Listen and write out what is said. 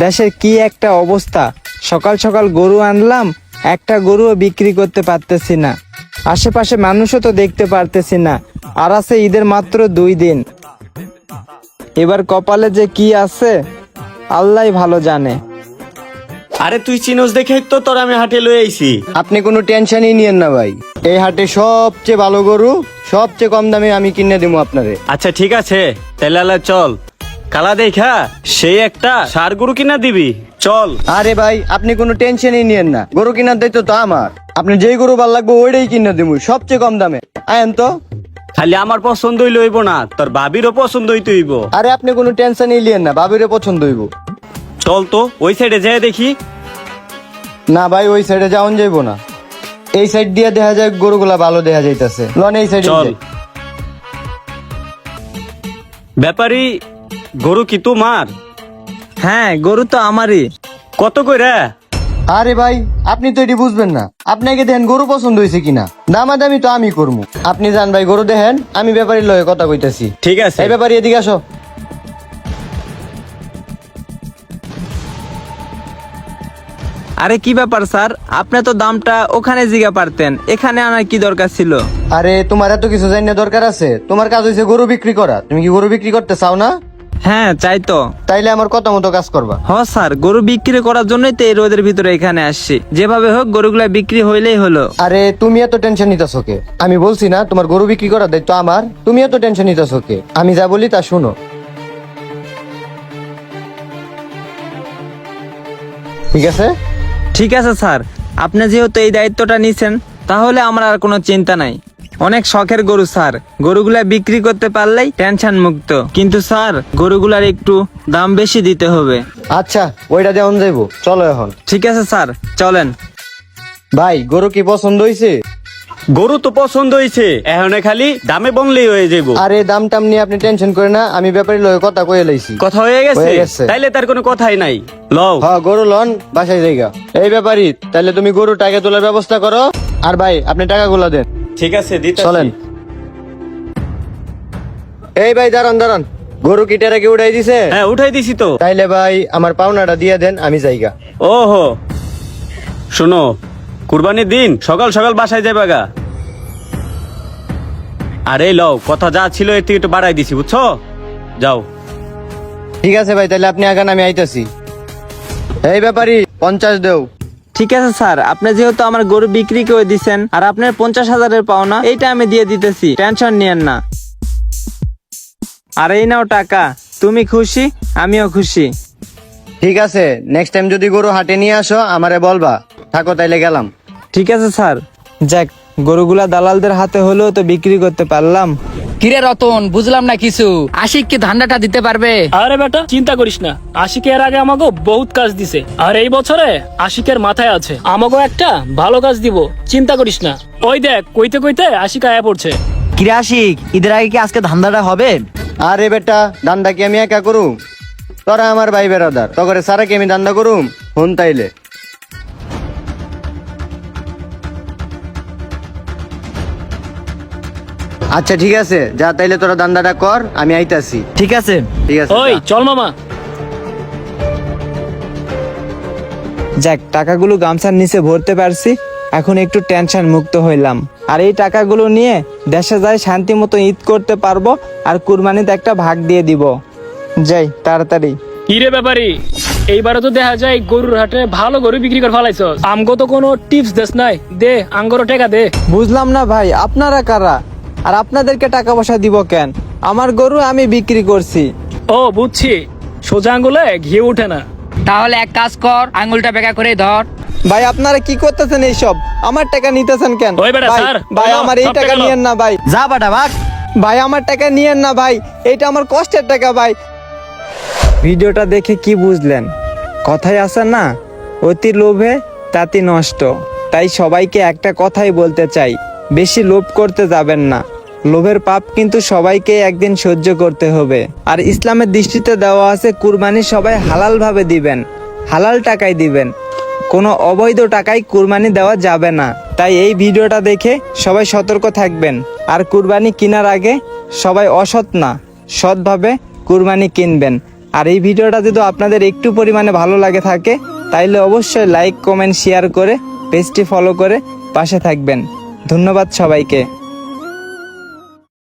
দেশের কি একটা অবস্থা? সকাল সকাল গরু আনলাম একটা গরুও বিক্রি করতে পারতেছি না। আশেপাশে মানুষও তো দেখতে পারতেছি না। আর আছে ঈদের মাত্র দুই দিন। এবার কপালে যে কি আছে আল্লাহ ভালো জানে। আরে তুই চিনোস দেখে তো তোর আমি হাটে লয়ে আইছি। আপনি কোনো টেনশনই নিয়েন না ভাই। এই হাটে সবচেয়ে ভালো গরু সবচেয়ে কম দামে আমি কিনে দেবো আপনারে। আচ্ছা ঠিক আছে। তাহলে চল। কালা দেখা সেই একটা সার গরু কিনা দিবি। চল। আরে ভাই আপনি কোনো টেনশনই নিয়েন না। গরু কেনার দায়িত্ব তো আমার। আপনি যেই গরু ভালো লাগবে ওইটাই কিনে দিব সবচেয়ে কম দামে। আয়েন তো। খালি আমার পছন্দ হইলে হইব না তোর ভাবিরও পছন্দ হইতে হইব। আরে আপনি কোনো টেনশনই নিয়েন না বাবিরে পছন্দ হইব। চল তো ওই সাইডে যাই দেখি। না ভাই ওই সাইডে যাওন যাইবো না। এই সাইড দিয়ে দেখা যায় গরুগুলা ভালো দেখা যাইতাছে। লন এই সাইডে চল। ব্যাপারি গরু কি তোমার? হ্যাঁ গরু তো আমারই। কত কইরা? আরে ভাই আপনি তো এটি বুঝবেন না। আপনাকে দেখেন গরু পছন্দ হয়েছে কিনা। দামাদামি তো আমি করব আপনি যান ভাই গরু দেখেন আমি ব্যাপারীর লয়ে কথা কইতাছি। ঠিক আছে। এই ব্যাপারী এদিকে আসো। আরে কি ব্যাপার স্যার? আপনি তো দামটা ওখানে জিগা পারতেন। এখানে আনার কি দরকার ছিল? আরে তোমার এত কিছু জানিয়ে দরকার আছে? তোমার কাজ হয়েছে গরু বিক্রি করা। তুমি কি গরু বিক্রি করতে চাও না? হ্যাঁ চাই তো। তাইলে আমার কত মতো কাজ করবা? হ স্যার গরু বিক্রি করার জন্যই তো এই রোদের ভিতরে এখানে আসছি। যেভাবে হোক গরুগুলা বিক্রি হইলেই হলো। আরে তুমি এত টেনশন নিতেছ কে? আমি বলছি না তোমার গরু বিক্রি করার দায়িত্ব আমার। তুমি এত টেনশন নিতেছ কে? আমি যা বলি তা শুনো। ঠিক আছে? ঠিক আছে স্যার। আপনি যেহেতু এই দায়িত্বটা নিছেন তাহলে আমার আর কোনো চিন্তা নাই। অনেক শখের গরু স্যার। গরুগুলা বিক্রি করতে পারলেই টেনশন মুক্ত। কিন্তু স্যার গরুগুলার একটু দাম বেশি দিতে হবে। আচ্ছা ওইটা যেমন যাইবো। চলো এখন। ঠিক আছে স্যার। চলেন। ভাই গরু কি পছন্দ হয়েছে গরু তো পছন্দ হইছে। এখন খালি দামে বনলেই হয়ে যাইব। আরে দাম টাম নিয়ে আপনি টেনশন করে না আমি ব্যাপারী লয়ে কথা কয়ে লাইছি। কথা হয়ে গেছে? হয়ে গেছে। তাইলে তার কোনো কথাই নাই। লও। হ্যাঁ গরু লন বাসায় জায়গা এই ব্যাপারী তাহলে তুমি গরু টাকা তোলার ব্যবস্থা করো। আর ভাই আপনি টাকাগুলো দেন। ঠিক আছে দিতে চলেন। এই ভাই দাঁড়ান দাঁড়ান। গরু কি টেরা কি উঠাই দিছে? হ্যাঁ উঠাই দিছি তো। তাইলে ভাই আমার পাওনাটা দিয়ে দেন আমি জায়গা ওহো। শোনো কুরবানির দিন সকাল সকাল বাসায় যাবে গা। আর এই লও কথা যা ছিল এর থেকে একটু বাড়াই দিছি বুঝছ? যাও। ঠিক আছে ভাই তাহলে আপনি আগান আমি আইতাছি। এই ব্যাপারী পঞ্চাশ দেও। ঠিক আছে স্যার। আপনি যেহেতু আমার গরু বিক্রি করে দিছেন আর আপনার পঞ্চাশ হাজারের পাওনা এইটা আমি দিয়ে দিতেছি। টেনশন নিয়েন না। আর এই নাও টাকা। তুমি খুশি আমিও খুশি। ঠিক আছে নেক্সট টাইম যদি গরু হাটে নিয়ে আসো আমারে বলবা। থাকো তাইলে গেলাম। ঠিক আছে স্যার। যাক গরুগুলা দালালদের হাতে হলেও তো বিক্রি করতে পারলাম। কিরে রতন বুঝলাম না কিছু। আশিক কি ধান্দাটা দিতে পারবে? আরে বেটা চিন্তা করিস না। আশিক এর আগে আমাকে বহুত কাজ দিছে। আর এই বছরে আশিকের মাথায় আছে। আমাকে একটা ভালো কাজ দিব। চিন্তা করিস না। ওই দেখ কইতে কইতে আশিক আয়া পড়ছে। কিরে আশিক ঈদের আগে কি আজকে ধান্দাটা হবে? আরে বেটা দান্দা কি আমি একা করুম? তোরা আমার ভাই বেড়াদার তখন সারা কি আমি দান্দা করুম? হন তাইলে। আচ্ছা ঠিক আছে। যা তাইলে তোরা দান্দাটা কর আমি আইতাছি। ঠিক আছে। ঠিক আছে ওই চল মামা। যাক টাকাগুলো গামছার নিচে ভরতে পারছি। এখন একটু টেনশন মুক্ত হইলাম। আর এই টাকাগুলো নিয়ে দেশে যাই শান্তি মতো ঈদ করতে পারব আর কুরবানিতে একটা ভাগ দিয়ে দিব। যাই তাড়াতাড়ি। কিরে ব্যাপারি? এইবারে তো দেখা যায় গরুর হাটে ভালো গরু বিক্রি করে ফেলাইছ আমগো তো কোনো টিপস দেস নাই। দে আঙ্গরো টাকা দে। বুঝলাম না ভাই আপনারা কারা? আর আপনাদেরকে টাকা পয়সা দিব কেন? আমার গরু আমি বিক্রি করছি। ও বুঝছি। সোজা আঙ্গুলে ঘি উঠে না। তাহলে এক কাজ কর আঙুলটা বেকা করে ধর। ভাই আপনারা কি করতেছেন এইসব? আমার টাকা নিতেছেন কেন? ওই বেটা, ভাই, স্যার, ভাই বলো, আমার এই সব টাকা টাকা নিয়েন না ভাই। যা বাটা ভাগ। ভাই আমার টাকা নিয়েন না ভাই। এটা আমার কষ্টের টাকা ভাই। ভিডিওটা দেখে কি বুঝলেন? কথাই আছে না অতি লোভে তাতি নষ্ট। তাই সবাইকে একটা কথাই বলতে চাই বেশি লোভ করতে যাবেন না। লোভের পাপ কিন্তু সবাইকে একদিন সহ্য করতে হবে। আর ইসলামের দৃষ্টিতে দেওয়া আছে, কুরবানি সবাই হালাল ভাবে দিবেন, হালাল টাকায় দিবেন। কোনো অবৈধ টাকায় কুরবানি দেওয়া যাবে না। তাই এই ভিডিওটা দেখে সবাই সতর্ক থাকবেন। আর কুরবানি কেনার আগে সবাই অসৎ না, সৎভাবে কুরবানি কিনবেন। আর এই ভিডিওটা যদি আপনাদের একটু পরিমাণে ভালো লাগে থাকে, তাইলে অবশ্যই লাইক, কমেন্ট, শেয়ার করে, পেজটি ফলো করে পাশে থাকবেন। ধন্যবাদ সবাইকে।